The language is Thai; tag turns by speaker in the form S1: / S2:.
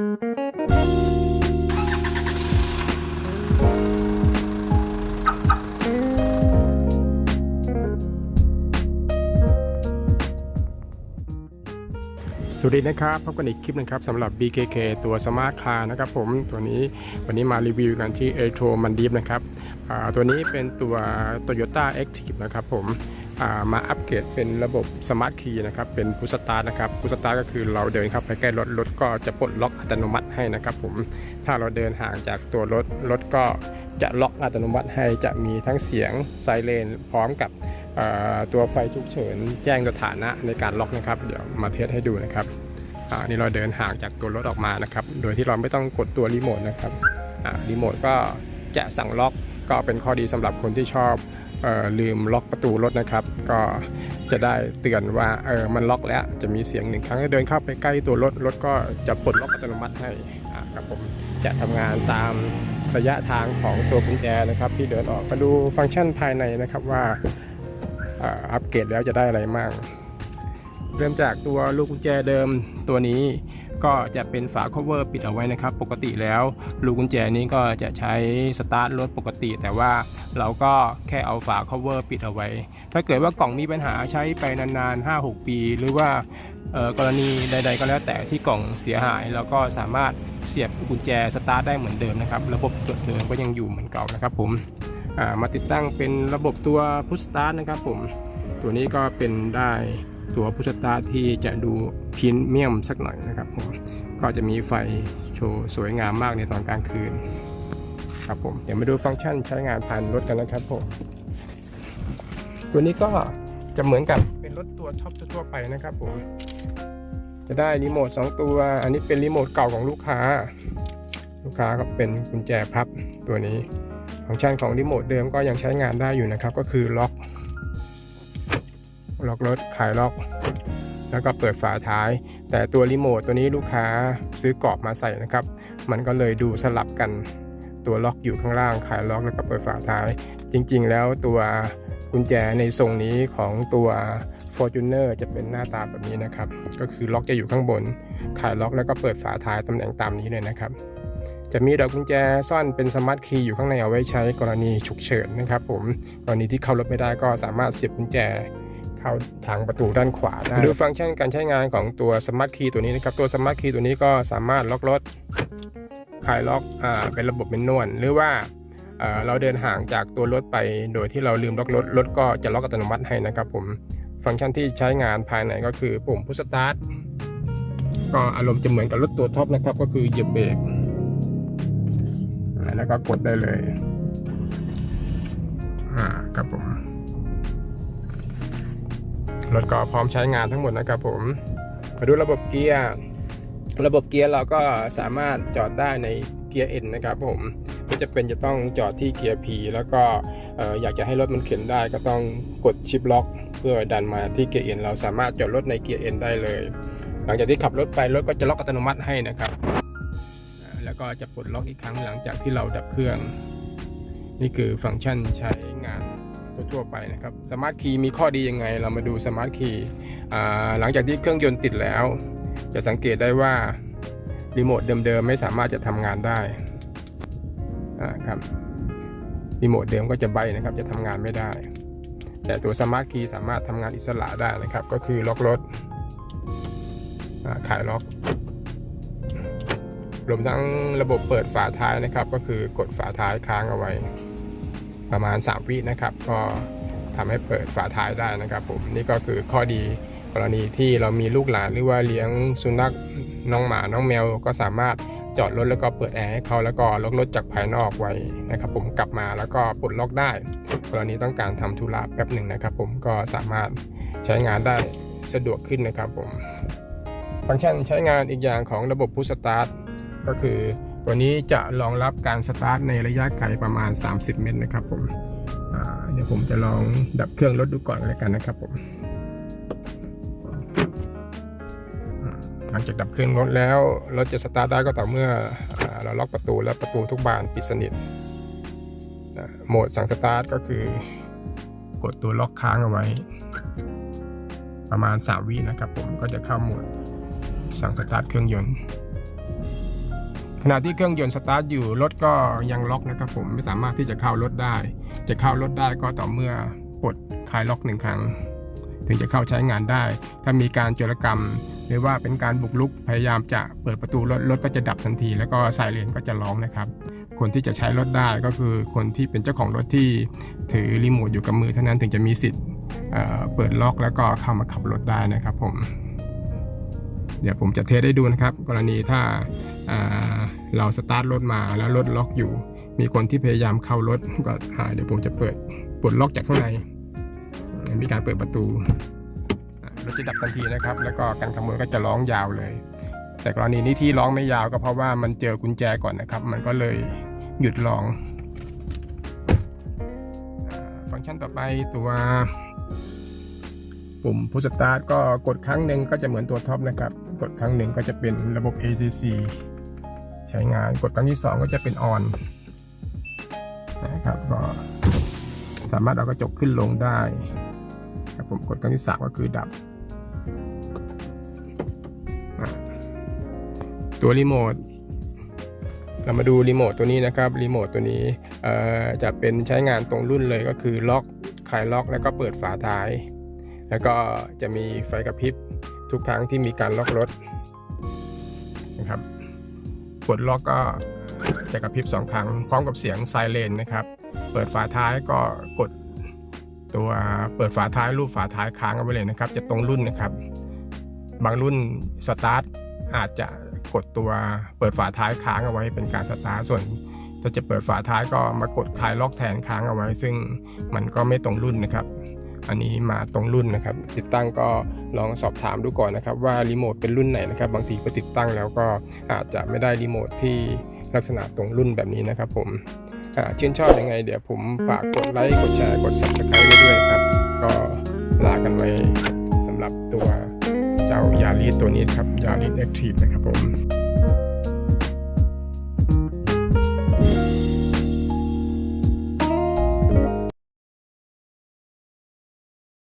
S1: สวัสดีนะครับพบกันอีกคลิปหนึงครับสำหรับ BKK ตัว Smart Car นะครับผมตัวนี้วันนี้มารีวิวกันที่ a t r o m a n d i f นะครับตัวนี้เป็นตัว Toyota Active นะครับผม มาอัปเกรดเป็นระบบ Smart Key นะครับ เป็น Push Start นะครับ Push Start ก็คือเราเดินเข้าไปใกล้รถรถก็จะปลดล็อกอัตโนมัติให้นะครับผมถ้าเราเดินห่างจากตัวรถรถก็จะล็อกอัตโนมัติให้จะมีทั้งเสียงไซเรนพร้อมกับตัวไฟฉุกเฉินแจ้งสถานะในการล็อกนะครับ เดี๋ยวมาเทสให้ดูนะครับนี่เราเดินห่างจากตัวรถออกมานะครับ โดยที่เราไม่ต้องกดตัวรีโมทนะครับรีโมทก็จะสั่งล็อกก็เป็นข้อดีสำหรับคนที่ชอบ ลืมล็อกประตูรถนะครับ ก็จะได้เตือนว่าเออมันล็อกแล้วจะมีเสียงหนึ่งครั้งเดินเข้าไปใกล้ตัวรถรถก็จะปลดล็อกอัตโนมัติให้ครับผมจะทำงานตามระยะทางของตัวกุญแจนะครับ ที่เดินออกมาดูฟังก์ชันภายในนะครับว่าอัปเกรดแล้วจะได้อะไรมากเริ่มจากตัวลูกกุญแจเดิมตัวนี้ก็จะเป็นฝา cover ปิดเอาไว้นะครับ ปกติแล้วลูกกุญแจนี้ก็จะใช้สตาร์ทรถปกติ แต่ว่า เราก็แค่เอาฝา cover ปิดเอาไว้ ถ้าเกิดว่ากล่องมีปัญหาใช้ไปนานๆ 5-6 ปี หรือว่ากรณีใด ๆ ก็แล้วแต่ที่กล่องเสียหายเราก็สามารถเสียบกุญแจสตาร์ทได้เหมือนเดิมนะครับ ระบบจดเดิมก็ยังอยู่เหมือนเก่านะครับผมมาติดตั้งเป็นระบบตัว push start นะครับผมตัวนี้ก็เป็นได้ตัวพุทธตาร์ทที่จะดูพรีเมียมสักหน่อยนะครับผมก็จะมีไฟโชว์สวยงามมากในตอนกลางคืน ครับผมเดี๋ยวมาดูฟังก์ชันใช้งานผ่านรถกันนะครับผมตัวนี้ก็จะเหมือนกับเป็นรถตัวท็อปทั่วไปนะครับผมจะได้รีโมท2ตัว อันนี้เป็นรีโมทเก่าของลูกค้า ลูกค้าก็เป็นกุญแจพับตัวนี้ ฟังก์ชันของรีโมทเดิมก็ยังใช้งานได้อยู่นะครับ ก็คือล็อก ล็อกรถขายล็อก แล้วก็เปิดฝาท้าย แต่ตัวรีโมทตัวนี้ลูกค้าซื้อกรอบมาใส่นะครับ มันก็เลยดูสลับกัน ตัวล็อกอยู่ข้างล่างขายล็อกแล้วก็เปิดฝาท้าย จริง ๆ แล้วตัวกุญแจในทรงนี้ของตัว Fortuner จะเป็นหน้าตาแบบนี้นะครับ ก็คือล็อกจะอยู่ข้างบนขายล็อกแล้วก็เปิดฝาท้ายตำแหน่งตามนี้เลยนะครับ จะมีดอกกุญแจซ่อนเป็นสมาร์ทคีย์อยู่ข้างในเอาไว้ใช้กรณีฉุกเฉินนะครับผมกรณีที่เข้ารถไม่ได้ก็สามารถเสียบกุญแจเข้าทางประตูด้านขวาได้ดูฟังก์ชันการใช้งานของตัวสมาร์ทคีย์ตัวนี้นะครับ ตัวสมาร์ทคีย์ตัวนี้ก็สามารถล็อกรถ คลายล็อกอ่าเป็นระบบเป็นนวลหรือว่าเราเดินห่างจากตัวรถไป โดยที่เราลืมล็อกรถรถก็จะล็อกอัตโนมัติให้นะครับผมฟังก์ชันที่ใช้งานภายในก็คือปุ่มพุชสตาร์ทก็อารมณ์จะเหมือนกับรถตัวท็อปนะครับ ก็คือเหยียบเบรกแล้วก็กดได้เลยอ่าครับผมรถก็พร้อมใช้งานทั้งหมดนะครับผมมาดูระบบเกียร์ ระบบเกียร์เราก็สามารถจอดได้ในเกียร์ N นะครับผมไม่จะเป็นจะต้องจอดที่เกียร์ P แล้วก็เอ่อยากจะให้รถมันเข็นได้ก็ต้องกดชิปล็อก เพื่อดันมาที่เกียร์ N เราสามารถจอดรถในเกียร์ N ได้เลย หลังจากที่ขับรถไปรถก็จะล็อกอัตโนมัติให้นะครับ แล้วก็จะปลดล็อกอีกครั้งหลังจากที่เราดับเครื่อง นี่คือฟังก์ชันใช้งานทั่วไปนะครับสมาร์ทคีย์มีข้อดียังไง เรามาดูสมาร์ทคีย์หลังจากที่เครื่องยนต์ติดแล้ว จะสังเกตได้ว่ารีโมทเดิมๆไม่สามารถจะทำงานได้ครับรีโมทเดิมก็จะใบนะครับ จะทำงานไม่ได้ แต่ตัวสมาร์ทคีย์สามารถทำงานอิสระได้นะครับ ก็คือล็อกรถอ่าขายล็อกรวมทั้งระบบเปิดฝาท้ายนะครับ ก็คือกดฝาท้ายค้างเอาไว้ ประมาณ 3 วินะครับ ก็ทำให้เปิดฝาท้ายได้นะครับผมนี่ก็คือข้อดี กรณีที่เรามีลูกหลานหรือว่าเลี้ยงสุนัขน้องหมาน้องแมวก็สามารถจอดรถแล้วก็เปิดแอร์ให้เขาแล้วก็ล็อกรถจากภายนอกไว้นะครับผมกลับมาแล้วก็ปลดล็อกได้ กรณีต้องการทำธุระแป๊บหนึ่งนะครับ ผมก็สามารถใช้งานได้สะดวกขึ้นนะครับผมฟังก์ชันใช้งานอีกอย่างของระบบพุชสตาร์ทก็คือตัวนี้จะรองรับการสตาร์ทในระยะไกลประมาณ 30 เมตรนะครับผมเดี๋ยวผมจะลองดับเครื่องรถดูก่อนเลยกันนะครับผม หลังจากดับเครื่องรถแล้วรถจะสตาร์ทได้ก็ต่อเมื่ออเราล็อกประตูและประตูทุกบานปิดสนิทโหมดสั่งสตาร์ทก็คือกดตัวล็อกค้างเอาไว้ ประมาณ 3 วินะครับผมก็จะเข้าโหมดสั่งสตาร์ทเครื่องยนต์ ขณะที่เครื่องยนต์สตาร์ทอยู่รถก็ยังล็อกนะครับผมไม่สามารถที่จะเข้ารถได้ จะเข้ารถได้ก็ต่อเมื่อปลดคลายล็อกหนึ่งครั้ง ถึงจะเข้าใช้งานได้ ถ้ามีการโจรกรรม หรือว่าเป็นการบุกรุกพยายามจะเปิดประตูรถรถก็จะดับทันที แล้วก็ไซเรนก็จะร้องนะครับ คนที่จะใช้รถได้ก็คือคนที่เป็นเจ้าของรถที่ถือรีโมทอยู่กับมือเท่านั้นถึงจะมีสิทธิ์เอ่อเปิดล็อกแล้วก็เข้ามาขับรถได้นะครับผมเดี๋ยวผมจะเทสให้ดูนะครับ กรณีถ้าอ่าเราสตาร์ทรถมาแล้วรถล็อกอยู่ มีคนที่พยายามเข้ารถก็เดี๋ยวผมจะเปิดปลดล็อกจากข้างใน มีการเปิดประตูรถจะดับทันทีนะครับ แล้วก็การขโมยก็จะร้องยาวเลย แต่กรณีนี้ที่ร้องไม่ยาวก็เพราะว่ามันเจอกุญแจก่อนนะครับ มันก็เลยหยุดร้อง ฟังก์ชันต่อไปตัวปุ่มพุชสตาร์ทก็กดครั้งหนึ่งก็จะเหมือนตัวท็อปนะครับ กดครั้งหนึ่งก็จะเป็นระบบ ACC ใช้งานกดครั้งที่ 2 ก็จะเป็น on นะครับก็สามารถเอากระจกขึ้นลงได้ ครับผมกดครั้งที่3ก็คือดับ ตัวรีโมทเรามาดูรีโมทตัวนี้นะครับรีโมทตัวนี้จะเป็นใช้งานตรงรุ่นเลยก็คือล็อกคลายล็อกแล้วก็เปิดฝาท้าย แล้วก็จะมีไฟกระพริบทุกครั้งที่มีการล็อกรถนะครับปลดล็อกก็จะกระพริบสองครั้งพร้อมกับเสียงไซเรนนะครับ เปิดฝาท้ายก็กด ตัวเปิดฝาท้ายรูปฝาท้ายค้างเอาไว้เลยนะครับ จะตรงรุ่นนะครับ บางรุ่นสตาร์ทอาจจะกดตัวเปิดฝาท้ายค้างเอาไว้เป็นการสตาร์ทส่วนถ้าจะเปิดฝาท้ายก็มากดคลายล็อกแทนค้างเอาไว้ ซึ่งมันก็ไม่ตรงรุ่นนะครับ อันนี้มาตรงรุ่นนะครับ ติดตั้งก็ลองสอบถามดูก่อนนะครับ ว่ารีโมทเป็นรุ่นไหนนะครับ บางทีไปติดตั้งแล้วก็อาจจะไม่ได้รีโมทที่ลักษณะตรงรุ่นแบบนี้นะครับผม ชื่นชอบยังไง เดี๋ยวผมฝากกดไลค์กดแชร์กด subscribe ไว้ด้วยครับ ก็ลากันไว้สำหรับตัวเจ้ายาลิสตัวนี้ครับยาลิสแอคทีฟนะครับผม